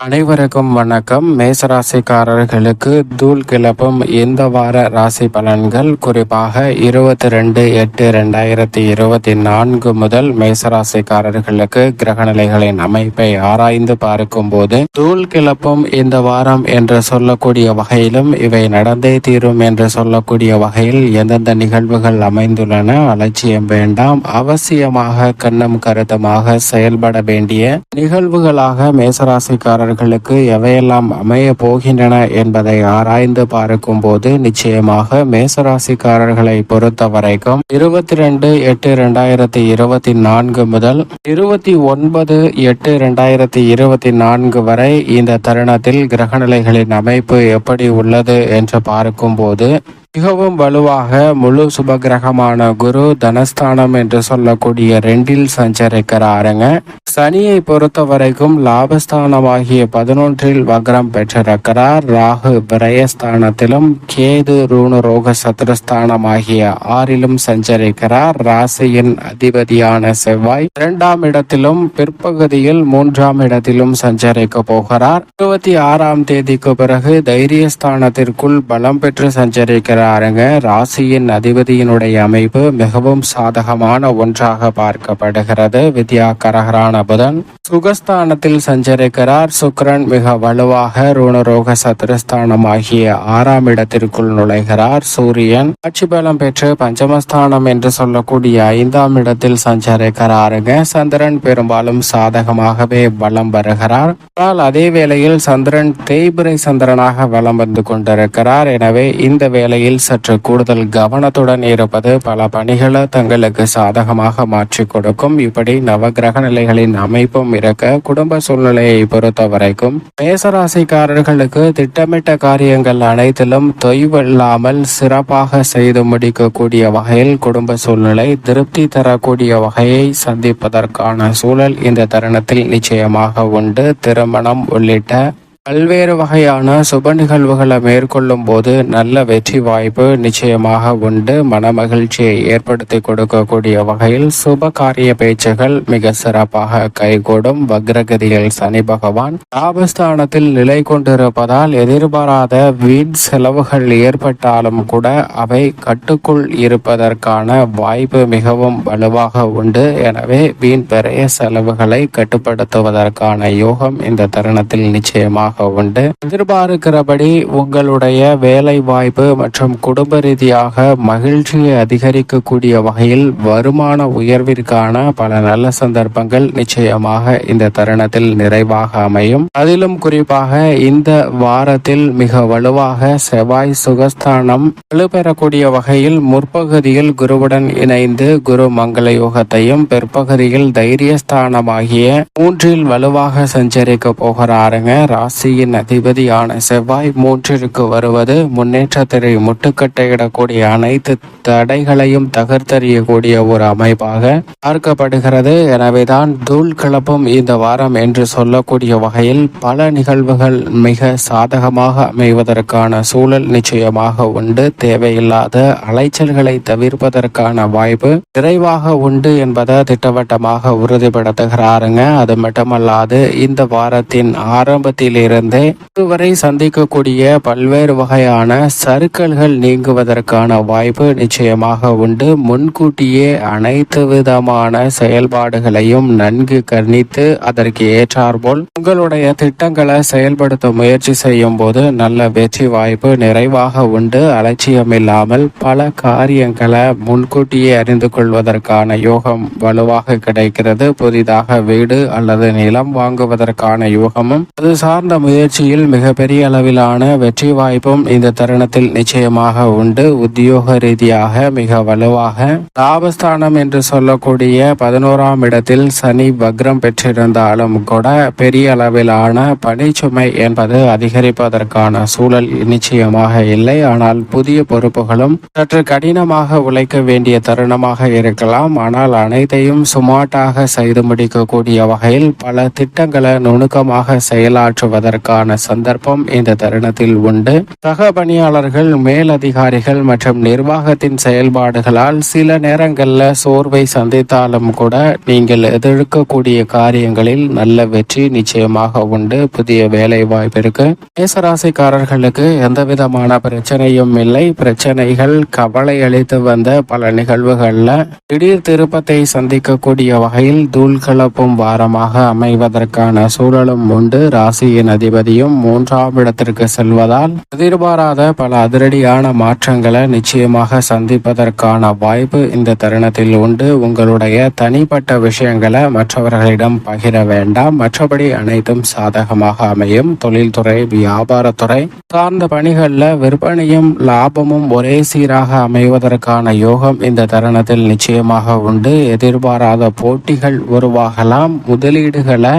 அனைவருக்கும் வணக்கம். மேசராசிக்காரர்களுக்கு தூள் கிளப்பும் இந்த வார ராசி பலன்கள் குறிப்பாக இருபத்தி ரெண்டு எட்டு ரெண்டாயிரத்தி இருபத்தி நான்கு முதல் மேசராசிக்காரர்களுக்கு கிரகநிலைகளின் அமைப்பை ஆராய்ந்து பார்க்கும் போது தூள் கிளப்பும் இந்த வாரம் என்று சொல்லக்கூடிய வகையிலும் இவை நடந்தே தீரும் என்று சொல்லக்கூடிய வகையில் எந்தெந்த நிகழ்வுகள் அமைந்துள்ளன அலட்சியம் வேண்டாம். அவசியமாக கண்ணும் கருத்தமாக செயல்பட வேண்டிய நிகழ்வுகளாக அவர்களுக்கு எவையெல்லாம் அமைய போகின்றன என்பதை ஆராய்ந்து பார்க்கும் போது நிச்சயமாக மேசராசிக்காரர்களை பொறுத்த வரைக்கும் இருபத்தி ரெண்டு எட்டு ரெண்டாயிரத்தி இருபத்தி நான்கு முதல் இருபத்தி ஒன்பது எட்டு ரெண்டாயிரத்தி இருபத்தி நான்கு வரை இந்த தருணத்தில் கிரகநிலைகளின் அமைப்பு எப்படி உள்ளது என்று பார்க்கும்போது மிகவும் வலுவாக முழு சுபகிரகமான குரு தனஸ்தானம் என்று சொல்லக்கூடிய ரெண்டில் சஞ்சரிக்கிறாருங்க. சனியை பொறுத்த வரைக்கும் லாபஸ்தானமாகிய பதினொன்றில் வக்ரம் பெற்றிருக்கிறார். ராகு பிரயஸ்தானத்திலும் கேது ரூணு ரோக சத்ருஸ்தானமாகிய ஆறிலும் சஞ்சரிக்கிறார். ராசியின் அதிபதியான செவ்வாய் இரண்டாம் இடத்திலும் பிற்பகுதியில் மூன்றாம் இடத்திலும் சஞ்சரிக்க போகிறார். இருபத்தி ஆறாம் தேதிக்கு பிறகு தைரியஸ்தானத்திற்குள் பலம் பெற்று சஞ்சரிக்கிறார். பாருங்க ராசியின் அதிபதியினுடைய அமைப்பு மிகவும் சாதகமான ஒன்றாக பார்க்கப்படுகிறது. வித்யா கரகரான புதன். சுகஸ்தானத்தில் சஞ்சரிக்கிறார். சுக்ரன் மிக வலுவாக ருணரோக சதுரஸ்தானமாகிய ஆறாம் இடத்திற்குள் நுழைகிறார். சூரியன் ஆட்சி பலம் பெற்று பஞ்சமஸ்தானம் என்று சொல்லக்கூடிய ஐந்தாம் இடத்தில் சஞ்சரிக்கிறாருங்க. சந்திரன் பெரும்பாலும் சாதகமாகவே வலம் வருகிறார். ஆனால் அதே வேளையில் சந்திரன் தேய்பிரை சந்திரனாக வலம் வந்து கொண்டிருக்கிறார். எனவே இந்த வேளையில் சற்று கூடுதல் கவனத்துடன் இருப்பது பல பணிகளை தங்களுக்கு சாதகமாக மாற்றிக் கொடுக்கும். இப்படி நவகிரக நிலைகளின் அமைப்பும் இருக்க குடும்ப சூழ்நிலையை பொறுத்த வரைக்கும் மேசராசிக்காரர்களுக்கு திட்டமிட்ட காரியங்கள் அனைத்திலும் தொய்வில்லாமல் சிறப்பாக செய்து முடிக்கக்கூடிய வகையில் குடும்ப சூழ்நிலை திருப்தி தரக்கூடிய வகையை சந்திப்பதற்கான சூழல் இந்த தருணத்தில் நிச்சயமாக உண்டு. திருமணம் உள்ளிட்ட பல்வேறு வகையான சுப நிகழ்வுகளை மேற்கொள்ளும் போது நல்ல வெற்றி வாய்ப்பு நிச்சயமாக உண்டு. மனமகிழ்ச்சியை ஏற்படுத்தி கொடுக்கக்கூடிய வகையில் சுப காரிய பேச்சுகள் மிக சிறப்பாக கைகூடும். வக்ரகதியில் சனி பகவான் லாபஸ்தானத்தில் நிலை கொண்டிருப்பதால் எதிர்பாராத வீண் செலவுகள் ஏற்பட்டாலும் கூட அவை கட்டுக்குள் இருப்பதற்கான வாய்ப்பு மிகவும் வலுவாக உண்டு. எனவே வீண் பெரிய செலவுகளை கட்டுப்படுத்துவதற்கான யோகம் இந்த தருணத்தில் நிச்சயமாக உண்டு எதிர்பார்க்கிறபடி உங்களுடைய வேலை வாய்ப்பு மற்றும் குடும்ப ரீதியாக மகிழ்ச்சியை அதிகரிக்கக்கூடிய வகையில் வருமான உயர்விற்கான பல நல்ல சந்தர்ப்பங்கள் நிச்சயமாக இந்த தருணத்தில் நிறைவாக அமையும். அதிலும் குறிப்பாக இந்த வாரத்தில் மிக வலுவாக செவ்வாய் சுகஸ்தானம் வலுப்பெறக்கூடிய வகையில் முற்பகுதியில் குருவுடன் இணைந்து குரு மங்கள யோகத்தையும் பிற்பகுதியில் தைரியஸ்தானமாகிய மூன்றில் வலுவாக சஞ்சரிக்க போகிறாருங்க ராசியின் அதிபதியான செவ்வாய் மூன்றிற்கு வருவது முன்னேற்றத்தை முட்டுக்கட்டையிடக்கூடிய அனைத்து தடைகளையும் தகர்த்தறியக்கூடிய ஒரு அமைப்பாக பார்க்கப்படுகிறது. எனவேதான் தூள் கிளப்பும் இந்த வாரம் என்று சொல்லக்கூடிய வகையில் பல நிகழ்வுகள் மிக சாதகமாக அமைவதற்கான சூழல் நிச்சயமாக உண்டு. தேவையில்லாத அலைச்சல்களை தவிர்ப்பதற்கான வாய்ப்பு நிறைவாக உண்டு என்பதை திட்டவட்டமாக உறுதிப்படுத்துகிறாருங்க. அது மட்டுமல்லாது இந்த வாரத்தின் ஆரம்பத்தில் இருந்தே இதுவரை சந்திக்கக்கூடிய பல்வேறு வகையான சறுக்கல்கள் நீங்குவதற்கான வாய்ப்பு நிச்சயமாக உண்டு. முன்கூட்டியே அனைத்து விதமான செயல்பாடுகளையும் நன்கு கணித்து அதற்கு ஏற்றாற்போல் உங்களுடைய திட்டங்களை செயல்படுத்த முயற்சி செய்யும் போது நல்ல வெற்றி வாய்ப்பு நிறைவாக உண்டு. அலட்சியம் இல்லாமல் பல காரியங்களை முன்கூட்டியே அறிந்து கொள்வதற்கான யோகம் வலுவாக கிடைக்கிறது. புதிதாக வீடு அல்லது நிலம் வாங்குவதற்கான யோகமும் அது சார்ந்த முயற்சியில் மிகப்பெரிய அளவிலான வெற்றி வாய்ப்பும் இந்த தருணத்தில் நிச்சயமாக உண்டு. உத்தியோக ரீதியாக மிக வலுவாக. லாபஸ்தானம் என்று சொல்லக்கூடிய பதினோராம் இடத்தில் சனி வக்ரம் பெற்றிருந்தாலும் கூட பெரிய அளவிலான பணிச்சுமை என்பது அதிகரிப்பதற்கான சூழல் நிச்சயமாக இல்லை. ஆனால் புதிய பொறுப்புகளும் சற்று கடினமாக உழைக்க வேண்டிய தருணமாக இருக்கலாம். ஆனால் அனைத்தையும் சுமாட்டாக செய்து முடிக்கக்கூடிய வகையில் பல திட்டங்களை நுணுக்கமாக செயலாற்றுவது அமைவதற்கான சந்தர்ப்பம் இந்த தருணத்தில் உண்டு. சக பணியாளர்கள் மேலதிகாரிகள் மற்றும் நிர்வாகத்தின் செயல்பாடுகளால் சில நேரங்களில் சோர்வை சந்தித்தாலும் கூட நீங்கள் எதிர்க்கக்கூடிய காரியங்களில் நல்ல வெற்றி நிச்சயமாக உண்டு. புதிய வேலை வாய்ப்பிற்கு மேசராசிக்காரர்களுக்கு எந்த விதமான பிரச்சனையும் இல்லை. பிரச்சனைகள் கவலை அளித்து வந்த பல நிகழ்வுகள்ல திடீர் திருப்பத்தை சந்திக்கக்கூடிய வகையில் தூள் கிளப்பும் வாரமாக அமைவதற்கான சூழலும் உண்டு. ராசியின் அதிபதியும் மூன்றாம் இடத்திற்கு செல்வதால் எதிர்பாராத பல அதிரடியான மாற்றங்களை நிச்சயமாக சந்திப்பதற்கான வாய்ப்பு இந்த தருணத்தில் உண்டு. உங்களுடைய தனிப்பட்ட விஷயங்களை மற்றவர்களிடம் பகிர வேண்டாம். மற்றபடி அனைத்தும் சாதகமாக அமையும். தொழில்துறை வியாபாரத்துறை சார்ந்த பணிகளில் விற்பனையும் லாபமும் ஒரே சீராக அமைவதற்கான யோகம் இந்த தருணத்தில் நிச்சயமாக உண்டு. எதிர்பாராத போட்டிகள் உருவாகலாம். முதலீடுகளை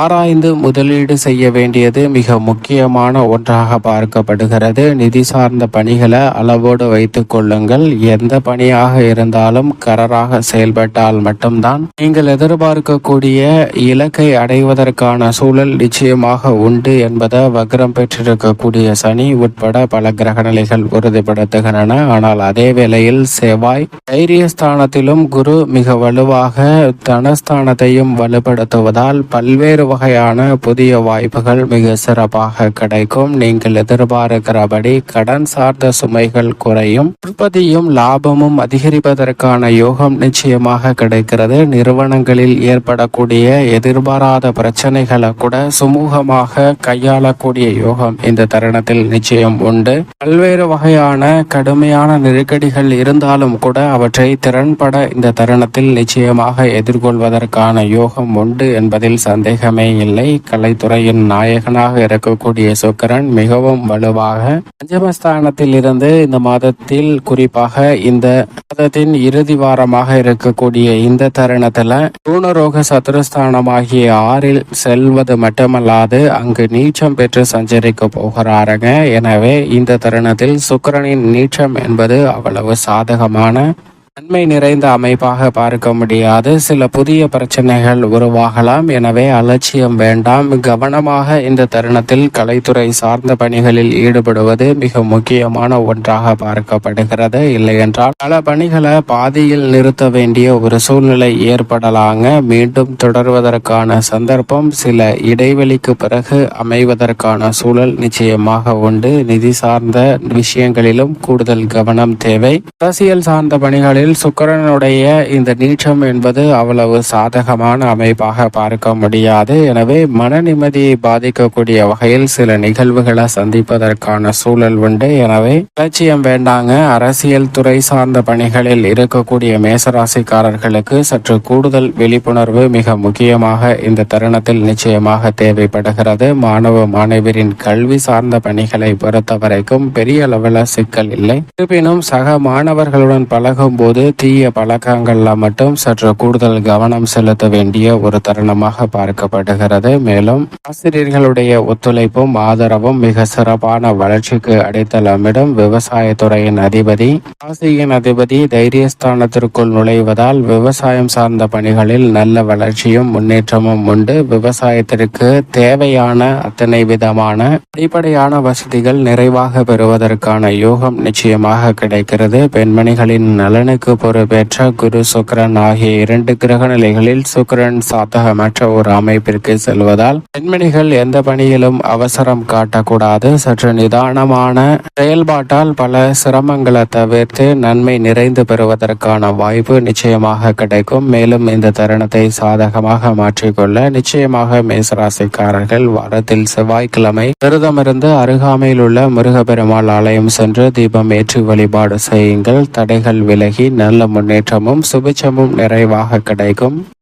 ஆராய்ந்து முதலீடு செய்ய வேண்டியது மிக முக்கியமான ஒன்றாக பார்க்கப்படுகிறது. நிதி சார்ந்த பணிகளை அளவோடு வைத்துக் கொள்ளுங்கள். எந்த பணியாக இருந்தாலும் கரராக செயல்பட்டால் மட்டும்தான். நீங்கள் எதிர்பார்க்கக்கூடிய இலக்கை அடைவதற்கான சூழல் நிச்சயமாக உண்டு என்பதை வக்ரம் பெற்றிருக்கக்கூடிய சனி உட்பட பல கிரகநிலைகள் உறுதிப்படுத்துகின்றன. ஆனால் அதே வேளையில் செவ்வாய் தைரியஸ்தானத்திலும் குரு மிக வலுவாக தனஸ்தானத்தையும் வலுப்படுத்துவதால் பல்வேறு வகையான புதிய வாய்ப்புகள் மிக சிறப்பாக கிடைக்கும். நீங்கள் எதிர்பார்க்கிறபடி கடன் சார்ந்த சுமைகள் குறையும். உற்பத்தியும் லாபமும் அதிகரிப்பதற்கான யோகம் நிச்சயமாக கிடைக்கிறது. நிறுவனங்களில் ஏற்படக்கூடிய எதிர்பாராத பிரச்சனைகளை கூட சுமூகமாக கையாளக்கூடிய யோகம் இந்த தருணத்தில் நிச்சயம் உண்டு. பல்வேறு வகையான கடுமையான நெருக்கடிகள் இருந்தாலும் கூட அவற்றை திறன்பட இந்த தருணத்தில் நிச்சயமாக எதிர்கொள்வதற்கான யோகம் உண்டு என்பதில் சந்தேகம் இல்லை கலைத்துறையின் நாயகனாக இருக்கக்கூடிய சுக்கரன் மிகவும் வலுவாக பஞ்சமஸ்தானத்தில் இருந்து இந்த மாதத்தில் குறிப்பாக இந்த மாதத்தின் இறுதி வாரமாக இருக்கக்கூடிய இந்த தருணத்துல பூனரோக சத்துருஸ்தானமாகிய ஆறில் செல்வது மட்டுமல்லாது அங்கு நீச்சம் பெற்று சஞ்சரிக்க போகிறாருங்க. எனவே இந்த தருணத்தில் சுக்கரனின் நீச்சம் என்பது அவ்வளவு சாதகமான நன்மை நிறைந்த அமைப்பாக பார்க்க முடியாது. சில புதிய பிரச்சனைகள் உருவாகலாம். எனவே அலட்சியம் வேண்டாம். கவனமாக இந்த தருணத்தில் கலைத்துறை சார்ந்த பணிகளில் ஈடுபடுவது மிக முக்கியமான ஒன்றாக பார்க்கப்படுகிறது. இல்லையென்றால் பல பணிகளை பாதியில் நிறுத்த வேண்டிய ஒரு சூழ்நிலை ஏற்படலாங்க. மீண்டும் தொடர்வதற்கான சந்தர்ப்பம் சில இடைவெளிக்கு பிறகு அமைவதற்கான சூழல் நிச்சயமாக உண்டு. நிதி சார்ந்த விஷயங்களிலும் கூடுதல் கவனம் தேவை. அரசியல் சார்ந்த பணிகளில் சுக்கிரனுடைய இந்த நீச்சம் என்பது அவ்வளவு சாதகமான அமைப்பாக பார்க்க முடியாது. எனவே மன நிம்மதியை பாதிக்கக்கூடிய வகையில் சில நிகழ்வுகளை சந்திப்பதற்கான சூழல் உண்டு. எனவே லட்சியம் வேண்டாங்க. அரசியல் துறை சார்ந்த பணிகளில் இருக்கக்கூடிய மேசராசிக்காரர்களுக்கு சற்று கூடுதல் விழிப்புணர்வு மிக முக்கியமாக இந்த தருணத்தில் நிச்சயமாக தேவைப்படுகிறது. மாணவ மாணவரின் கல்வி சார்ந்த பணிகளை பொறுத்தவரைக்கும் பெரிய அளவில் சிக்கல் இல்லை. இருப்பினும் சக மாணவர்களுடன் பழகும் போது தீய பழக்கங்கள்ல மட்டும் சற்று கூடுதல் கவனம் செலுத்த வேண்டிய ஒரு தருணமாக பார்க்கப்படுகிறது. மேலும் ஆசிரியர்களுடைய ஒத்துழைப்பும் ஆதரவும் மிக சிறப்பான வளர்ச்சிக்கு அடித்தளமிடும் விவசாயத்துறையின் அதிபதி. ராசியின் அதிபதி தைரியஸ்தானத்திற்குள் நுழைவதால் விவசாயம் சார்ந்த பணிகளில் நல்ல வளர்ச்சியும் முன்னேற்றமும் உண்டு. விவசாயத்திற்கு தேவையான அத்தனை விதமான அடிப்படையான வசதிகள் நிறைவாக பெறுவதற்கான யோகம் நிச்சயமாக கிடைக்கிறது. பெண்மணிகளின் நலனுக்கு பொறுப்பேற்ற குரு சுக்கரன் ஆகிய இரண்டு கிரக நிலைகளில் சுக்கரன் சாதகமற்ற ஒரு அமைப்பிற்கு செல்வதால் பெண்மணிகள் எந்த பணியிலும் அவசரம் காட்டக்கூடாது. சற்று நிதானமான செயல்பாட்டால் பல சிரமங்களை தவிர்த்து நன்மை நிறைந்து பெறுவதற்கான வாய்ப்பு நிச்சயமாக கிடைக்கும். மேலும் இந்த தருணத்தை சாதகமாக மாற்றிக்கொள்ள நிச்சயமாக மேசராசிக்காரர்கள் வாரத்தில் செவ்வாய்க்கிழமை விரதமிருந்து அருகாமையில் உள்ள முருகப்பெருமாள் ஆலயம் சென்று தீபம் ஏற்றி வழிபாடு செய்யுங்கள். தடைகள் விலகி நல்ல முன்னேற்றமும் சுபிச்சமும் நிறைவாக கிடைக்கும்.